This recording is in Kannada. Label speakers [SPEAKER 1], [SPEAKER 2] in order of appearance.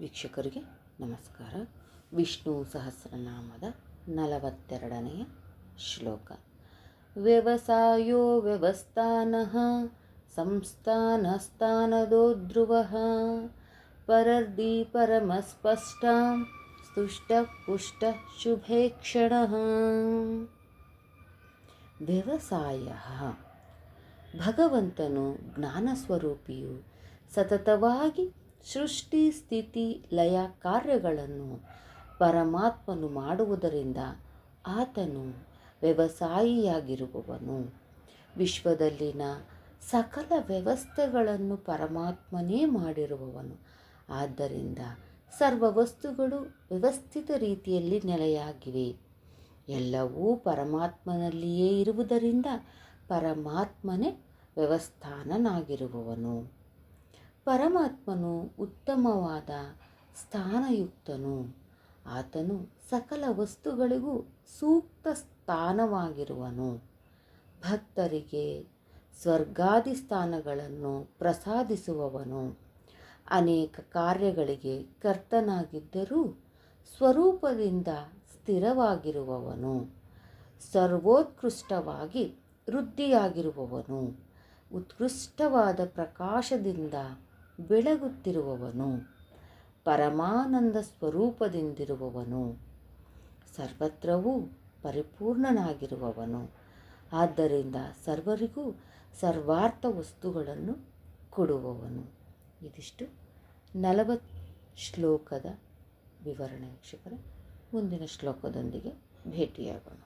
[SPEAKER 1] ವೀಕ್ಷಕರಿಗೆ ನಮಸ್ಕಾರ. ವಿಷ್ಣು ಸಹಸ್ರನಾಮದ ನಲವತ್ತೆರಡನೆಯ ಶ್ಲೋಕ. ವ್ಯವಸಾಯೋ ವ್ಯವಸ್ಥಾನಃ, ಸಂಸ್ಥಾನಸ್ಥಾನದೋ ಧ್ರುವಃ. ಪರರ್ದಿ ಪರಮಸ್ಪಷ್ಟ, ಸ್ತುಷ್ಟ ಪುಷ್ಟ ಶುಭೇಕ್ಷಣಃ ವ್ಯವಸಾಯ. ಭಗವಂತನು ಜ್ಞಾನಸ್ವರೂಪಿಯು ಸತತವಾಗಿ ಸೃಷ್ಟಿ, ಸ್ಥಿತಿ, ಲಯ ಕಾರ್ಯಗಳನ್ನು ಪರಮಾತ್ಮನು ಮಾಡುವುದರಿಂದ ಆತನು ವ್ಯವಸಾಯಿಯಾಗಿರುವವನು. ವಿಶ್ವದಲ್ಲಿನ ಸಕಲ ವ್ಯವಸ್ಥೆಗಳನ್ನು ಪರಮಾತ್ಮನೇ ಮಾಡಿರುವವನು. ಆದ್ದರಿಂದ ಸರ್ವ ವಸ್ತುಗಳು ವ್ಯವಸ್ಥಿತ ರೀತಿಯಲ್ಲಿ ನೆಲೆಯಾಗಿವೆ. ಎಲ್ಲವೂ ಪರಮಾತ್ಮನಲ್ಲಿಯೇ ಇರುವುದರಿಂದ ಪರಮಾತ್ಮನೇ ವ್ಯವಸ್ಥಾನನಾಗಿರುವವನು. ಪರಮಾತ್ಮನು ಉತ್ತಮವಾದ ಸ್ಥಾನಯುಕ್ತನು. ಆತನು ಸಕಲ ವಸ್ತುಗಳಿಗೂ ಸೂಕ್ತ ಸ್ಥಾನವಾಗಿರುವನು. ಭಕ್ತರಿಗೆ ಸ್ವರ್ಗಾದಿ ಸ್ಥಾನಗಳನ್ನು ಪ್ರಸಾದಿಸುವವನು. ಅನೇಕ ಕಾರ್ಯಗಳಿಗೆ ಕರ್ತನಾಗಿದ್ದರೂ ಸ್ವರೂಪದಿಂದ ಸ್ಥಿರವಾಗಿರುವವನು. ಸರ್ವೋತ್ಕೃಷ್ಟವಾಗಿ ವೃದ್ಧಿಯಾಗಿರುವವನು. ಉತ್ಕೃಷ್ಟವಾದ ಪ್ರಕಾಶದಿಂದ ಬೆಳಗುತ್ತಿರುವವನು, ಪರಮಾನಂದ ಸ್ವರೂಪದಿಂದಿರುವವನು, ಸರ್ವತ್ರವೂ ಪರಿಪೂರ್ಣನಾಗಿರುವವನು. ಆದ್ದರಿಂದ ಸರ್ವರಿಗೂ ಸರ್ವಾರ್ಥ ವಸ್ತುಗಳನ್ನು ಕೊಡುವವನು. ಇದಿಷ್ಟು ನಲವತ್ತು ಶ್ಲೋಕದ ವಿವರಣೆ. ವೀಕ್ಷಕರೇ, ಮುಂದಿನ ಶ್ಲೋಕದೊಂದಿಗೆ ಭೇಟಿಯಾಗೋಣ.